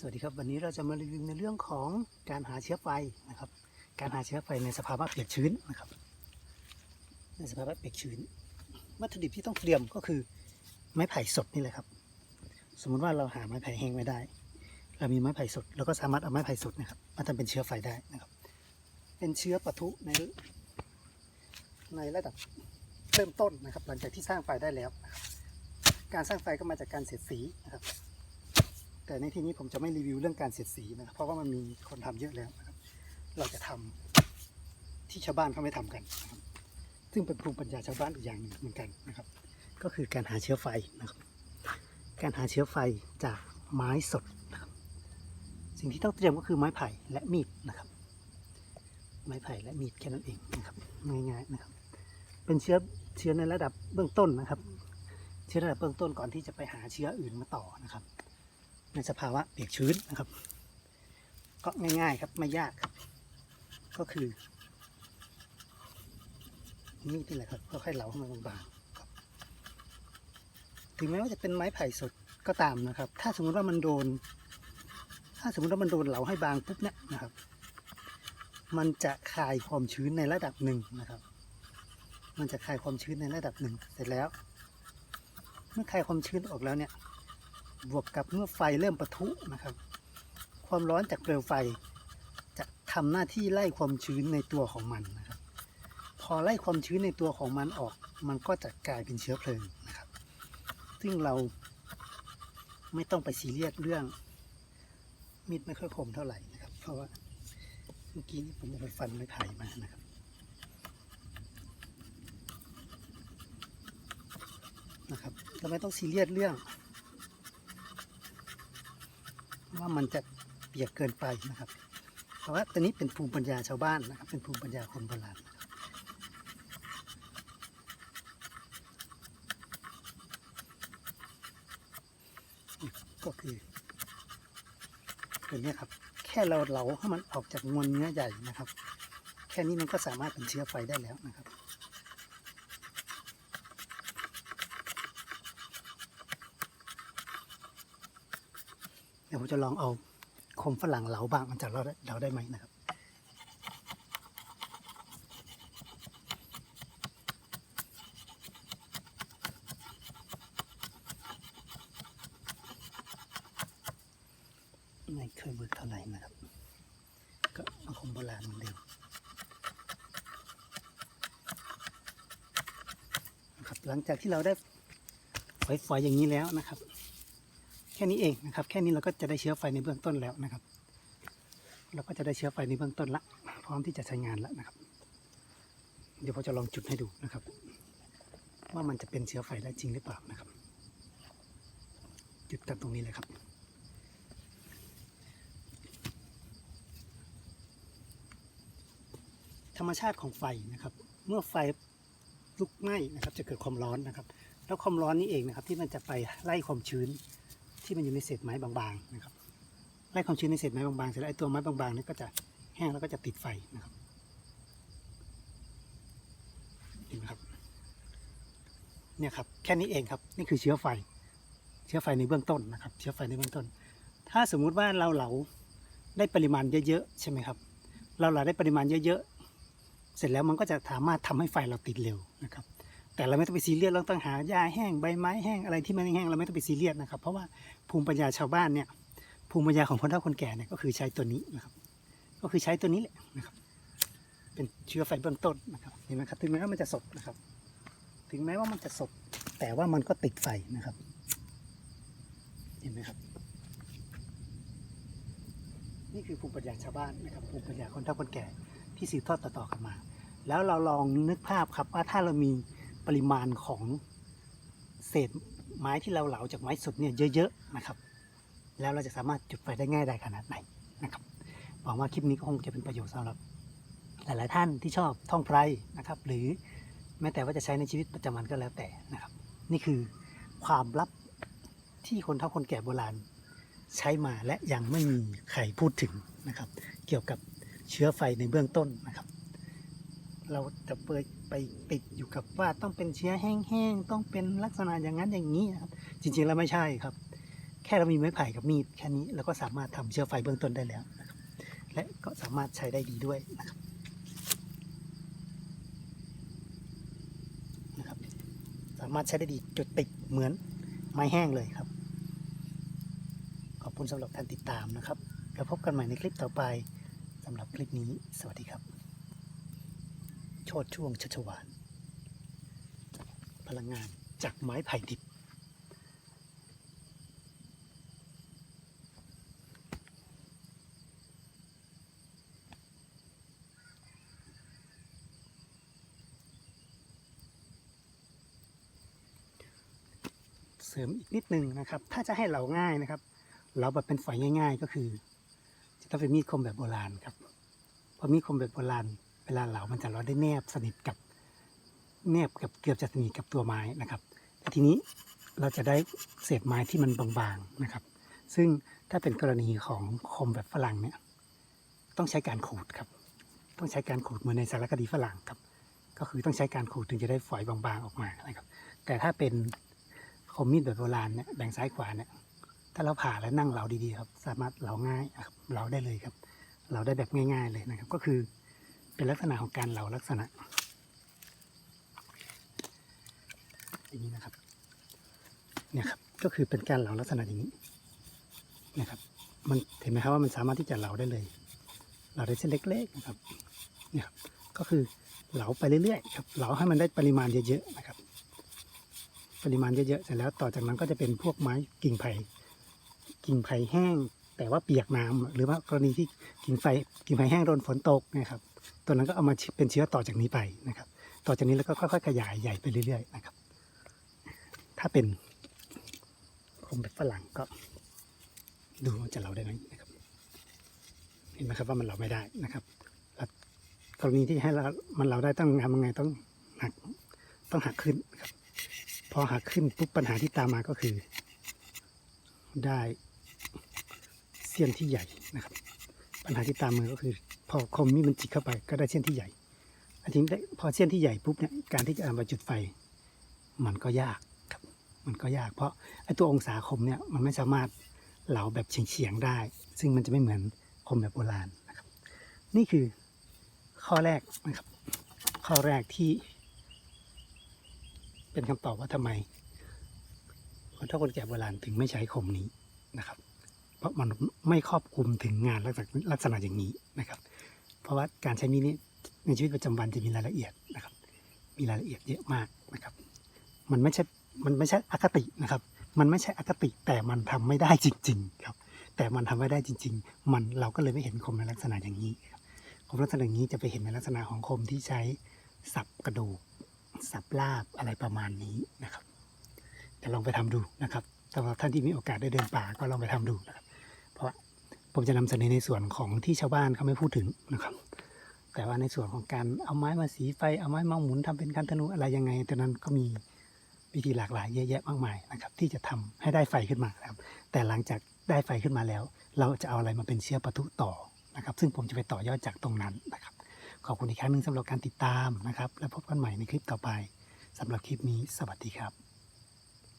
สวัสดีครับวันนี้เราจะมารีวิวในเรื่องของการหาเชื้อไฟนะครับ การหาเชื้อไฟในสภาวะเปียกชื้นนะครับ ในสภาวะเปียกชื้น วัตถุดิบที่ต้องเตรียมก็คือไม้ไผ่สดนี่แหละครับ สมมุติว่าเราหาไม้ไผ่แห้งไม่ได้ เรามีไม้ไผ่สดเราก็สามารถเอาไม้ไผ่สดนะครับมาทำเป็นเชื้อไฟได้นะครับ เป็นเชื้อปะทุในในระดับเริ่มต้นนะครับ หลังจากที่สร้างไฟได้แล้ว การสร้างไฟก็มาจากการเสียดสีนะครับ แต่ในที่นี้ผมจะไม่รีวิวเรื่องการเสียดสีนะครับเพราะว่ามันมีคนทำเยอะแล้วนะครับ เราจะทำที่ชาวบ้านเขาไม่ทำกันนะครับ ซึ่งเป็นภูมิปัญญาชาวบ้านอีกอย่างหนึ่งเหมือนกันนะครับ ก็คือการหาเชื้อไฟนะครับ การหาเชื้อไฟจากไม้สดนะครับ สิ่งที่ต้องเตรียมก็คือไม้ไผ่และมีดนะครับ ไม้ไผ่และมีดแค่นั้นเองนะครับ ง่ายๆนะครับ เป็นเชื้อเชื้อในระดับเบื้องต้นนะครับ เชื้อระดับเบื้องต้นก่อนที่จะไปหาเชื้ออื่นมาต่อนะครับ ในสภาวะเปียกชื้นนะครับ ก็ง่ายๆครับไม่ยากครับ ก็คือมีดนี่แหละครับค่อยๆเหลาให้มันบางๆครับถึงแม้ว่าจะเป็นไม้ไผ่สดก็ตามนะครับ ถ้าสมมติว่ามันโดน ถ้าสมมติว่ามันโดนเหลาให้บางปุ๊บเนี่ยนะครับ มันจะคายความชื้นในระดับหนึ่งนะครับ มันจะคายความชื้นในระดับหนึ่งเสร็จแล้ว เมื่อคายความชื้นออกแล้วเนี่ย บวกกับเมื่อไฟเริ่มปะทุนะครับ ความร้อนจากเปลวไฟ จะทำหน้าที่ไล่ความชื้นในตัวของมันนะครับ พอไล่ความชื้นในตัวของมันออก มันก็จะกลายเป็นเชื้อเพลิงนะครับ ซึ่งเราไม่ต้องไปซีเรียสเรื่อง มีดไม่ค่อยคมเท่าไหร่นะครับ เพราะว่าเมื่อกี้นี้ผมไปฟันไม้ไผ่มานะครับนะครับเราไม่ต้องซีเรียสเรื่อง ว่ามันจะเปียกเกินไปนะครับ เพราะว่าตัวนี้เป็นภูมิปัญญาชาวบ้านนะครับ เป็นภูมิปัญญาคนโบราณก็คือตัวนี้ครับ แค่เราเหลาให้มันออกจากมวลเนื้อใหญ่นะครับ แค่นี้มันก็สามารถเป็นเชื้อไฟได้แล้วนะครับ ดี๋ยวผมจะลองเอาคมฝรั่งเหลาบางมันจะเราได้เราได้ไหมนะครับไม่เคยบิกเท่าไหร่นะครับ ก็เอาคมโบราณเหมือนเดิมนะครับหลังจากที่เราได้ฝอยๆอย่างนี้แล้วนะครับ แค่นี้เองนะครับ แค่นี้เราก็จะได้เชื้อไฟในเบื้องต้นแล้วนะครับ เราก็จะได้เชื้อไฟในเบื้องต้นละ พร้อมที่จะใช้งานแล้วนะครับ เดี๋ยวผมจะลองจุดให้ดูนะครับ ว่ามันจะเป็นเชื้อไฟได้จริงหรือเปล่านะครับ จุดกันตรงนี้เลยครับธรรมชาติของไฟนะครับ เมื่อไฟลุกไหม้นะครับ จะเกิดความร้อนนะครับ แล้วความร้อนนี้เองนะครับ ที่มันจะไปไล่ความชื้น ที่มันอยู่ในเศษไม้บางๆนะครับไล่ความชื้นในเศษไม้บางๆเสร็จแล้วไอ้ตัวไม้บางๆนี่ก็จะแห้งแล้วก็จะติดไฟนะครับเห็นไหมครับเนี่ยครับแค่นี้เองครับนี่คือเชื้อไฟ เชื้อไฟในเบื้องต้นนะครับ เชื้อไฟในเบื้องต้น ถ้าสมมุติว่าเราเหลาได้ปริมาณเยอะๆใช่ไหมครับ เราเหลาได้ปริมาณเยอะๆเสร็จแล้วมันก็จะสามารถทำให้ไฟเราติดเร็วนะครับ แต่เราไม่ต้องไปซีเรียสเราต้องหาหญ้าแห้งใบไม้แห้งอะไรที่มันแห้งเราไม่ต้องไปซีเรียสนะครับ เพราะว่าภูมิปัญญาชาวบ้านเนี่ยภูมิปัญญาของคนเฒ่าคนแก่เนี่ยก็คือใช้ตัวนี้นะครับ ก็คือใช้ตัวนี้แหละนะครับ เป็นเชื้อไฟเบื้องต้นนะครับเห็นไหมครับถึงแม้ว่ามันจะสดนะครับ ถึงแม้ว่ามันจะสดแต่ว่ามันก็ติดไฟนะครับ เห็นไหมครับ นี่คือภูมิปัญญาชาวบ้านนะครับภูมิปัญญาคนเฒ่าคนแก่ที่สืบทอดต่อๆกันมา แล้วเราลองนึกภาพครับว่าถ้าเรามี ปริมาณของเศษไม้ที่เราเหลาจากไม้สดเนี่ยเยอะๆนะครับ แล้วเราจะสามารถจุดไฟได้ง่ายได้ขนาดไหนนะครับหวังว่าคลิปนี้ก็คงจะเป็นประโยชน์สำหรับ หลายๆท่านที่ชอบท่องไพรนะครับ หรือแม้แต่ว่าจะใช้ในชีวิตประจำวันก็แล้วแต่นะครับ นี่คือความลับที่คนเฒ่าคนแก่โบราณใช้มาและยังไม่มีใครพูดถึงนะครับ เกี่ยวกับเชื้อไฟในเบื้องต้นนะครับ เราจะเปิด ไปติดอยู่กับว่าต้องเป็นเชื้อแห้งๆ ต้องเป็นลักษณะอย่างนั้นอย่างนี้นะครับ จริงๆแล้วไม่ใช่ครับ แค่เรามีไม้ไผ่กับมีดแค่นี้เราก็สามารถทำเชื้อไฟเบื้องต้นได้แล้วนะครับและก็สามารถใช้ได้ดีด้วยนะครับนะครับ สามารถใช้ได้ดีจุดติดเหมือนไม้แห้งเลยครับ ขอบคุณสำหรับการติดตามนะครับแล้วพบกันใหม่ในคลิปต่อไปสำหรับคลิปนี้ สวัสดีครับ ชดช่วงชัชวาน พลังงานจากไม้ไผ่ดิบ เสริมอีกนิดนึงนะครับ ถ้าจะให้เหลาง่ายนะครับ เราแบบเป็นฝอยง่าย ๆ ก็คือ จะต้องเป็นมีดคมแบบโบราณครับ เพราะมีดคมแบบโบราณ เวลาเหลามันจะเราได้แนบสนิทกับแนบกับเกือบจะสนิทกับตัวไม้นะครับแต่ทีนี้เราจะได้เศษไม้ที่มันบางๆนะครับ ซึ่งถ้าเป็นกรณีของคมแบบฝรั่งเนี่ยต้องใช้การขูดครับ ต้องใช้การขูดเหมือนในสารคดีฝรั่งครับ ก็คือต้องใช้การขูดถึงจะได้ฝอยบางๆออกมานะครับ แต่ถ้าเป็นคมมีดแบบโบราณเนี่ยแบ่งซ้ายขวาเนี่ยถ้าเราผ่าแล้วนั่งเหลาดีๆครับ สามารถเหลาง่ายครับเหลาได้เลยครับเหลาได้แบบง่าย ๆเลยนะครับ ก็คือ เป็นลักษณะของการเหลาลักษณะอย่างนี้นะครับเนี่ยครับก็คือเป็นการเหลาลักษณะอย่างนี้นะครับ มันเห็นไหมครับว่ามันสามารถที่จะเหลาได้เลยเหลาได้เส้นเล็กๆนะครับเนี่ยครับก็คือเหลาไปเรื่อยๆครับเหลาให้มันได้ปริมาณเยอะๆนะครับ ปริมาณเยอะๆเสร็จแล้วต่อจากนั้นก็จะเป็นพวกไม้กิ่งไผ่กิ่งไผ่แห้ง แต่ว่าเปียกน้ำหรือว่ากรณีที่กิ่งไผ่กิ่งไผ่แห้งโดนฝนตกนะครับ ตัวนั้นก็เอามาเป็นเชื้อต่อจากนี้ไปนะครับ ต่อจากนี้แล้วก็ค่อยๆขยายใหญ่ไปเรื่อยๆนะครับ ถ้าเป็นคมแบบฝรั่งก็ ดูว่าจะเราได้ไหมนะครับ เห็นไหมครับว่ามันเราไม่ได้นะครับกรณีที่ให้เรามันเราได้ต้องทำยังไงต้องหักต้องหักขึ้นครับ พอหักขึ้นปุ๊บปัญหาที่ตามมาก็คือ ได้ เสี้ยนที่ใหญ่นะครับ ปัญหาที่ตามมาก็คือ พอคมมีดมันจิกเข้าไปก็ได้เส้นที่ใหญ่อันนี้ได้พอเส้นที่ใหญ่ปุ๊บเนี่ยการที่จะเอามาจุดไฟ มันก็ยากครับ มันก็ยาก เพราะไอ้ตัวองศาคมเนี่ยมันไม่สามารถเหลาแบบเฉียงๆได้ ซึ่งมันจะไม่เหมือนคมแบบโบราณนะครับ นี่คือข้อแรกนะครับ ข้อแรกที่ เป็นคำตอบว่าทำไมคนเฒ่าคนแก่โบราณถึงไม่ใช้คมนี้นะครับ เพราะมันไม่ครอบคลุมถึงงานลักษณะลักษณะอย่างนี้นะครับ เพราะว่าการใช้มีดนี้ในชีวิตประจำวันจะมีรายละเอียดนะครับ มีรายละเอียดเยอะมากนะครับ มันไม่ใช่ มันไม่ใช่อคตินะครับ มันไม่ใช่อคติแต่มันทำไม่ได้จริง ๆ ครับ แต่มันทำไม่ได้จริง ๆ มันเราก็เลยไม่เห็นคมในลักษณะอย่างนี้ครับคมลักษณะอย่างนี้จะไปเห็นในลักษณะของคมที่ใช้สับกระดูกสับลาบอะไรประมาณนี้นะครับแต่ลองไปทำดูนะครับสำหรับท่านที่มีโอกาสได้เดินป่าก็ลองไปทำดูนะครับ ผมจะนำเสนอในส่วนของที่ชาวบ้านเขาไม่พูดถึงนะครับ แต่ว่าในส่วนของการเอาไม้มาสีไฟเอาไม้มาหมุนทำเป็นการธนูอะไรยังไงตอนนั้นก็มีวิธีหลากหลายเยอะแยะมากมายนะครับ ที่จะทำให้ได้ไฟขึ้นมาครับ แต่หลังจากได้ไฟขึ้นมาแล้ว เราจะเอาอะไรมาเป็นเชื้อประทุต่อนะครับ ซึ่งผมจะไปต่อยอดจากตรงนั้นนะครับ ขอบคุณอีกครั้งหนึ่งสำหรับการติดตามนะครับ แล้วพบกันใหม่ในคลิปต่อไปสำหรับคลิปนี้สวัสดีครับ